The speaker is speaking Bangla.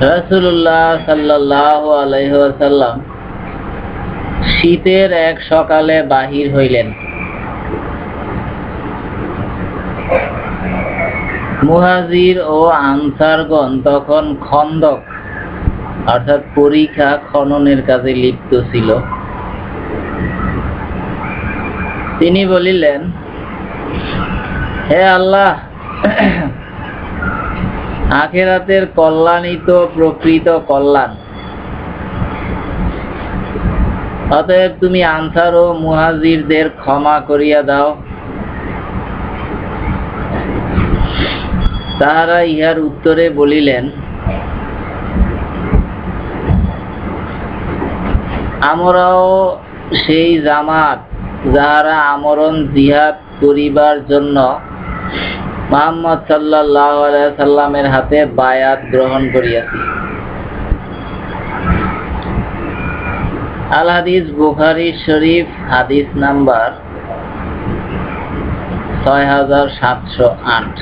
রাসূলুল্লাহ সাল্লাল্লাহু আলাইহি ওয়াসাল্লাম শীতের এক সকালে বাহির হইলেন। মুহাজির ও আনসারগণ তখন খন্দক অর্থাৎ পরীক্ষা খননের কাজে লিপ্ত ছিল। তিনি বলিলেন, হে আল্লাহ, আখেরাতের কল্যাণিত প্রকৃত কল্যাণ। অতএব তুমি আনসার ও মুহাজিরদের ক্ষমা করিয়া দাও। তাহারা ইহার উত্তরে বলিলেন আমরাও সেই জামাত যাহারা আমরণ জিহাদ করিবার জন্য মোহাম্মদ সাল্লাহ সাল্লামের হাতে বায়াত গ্রহণ করিয়াছি। আল হাদিস বুখারি শরীফ হাদিস নাম্বার ছয় হাজার সাতশো আট।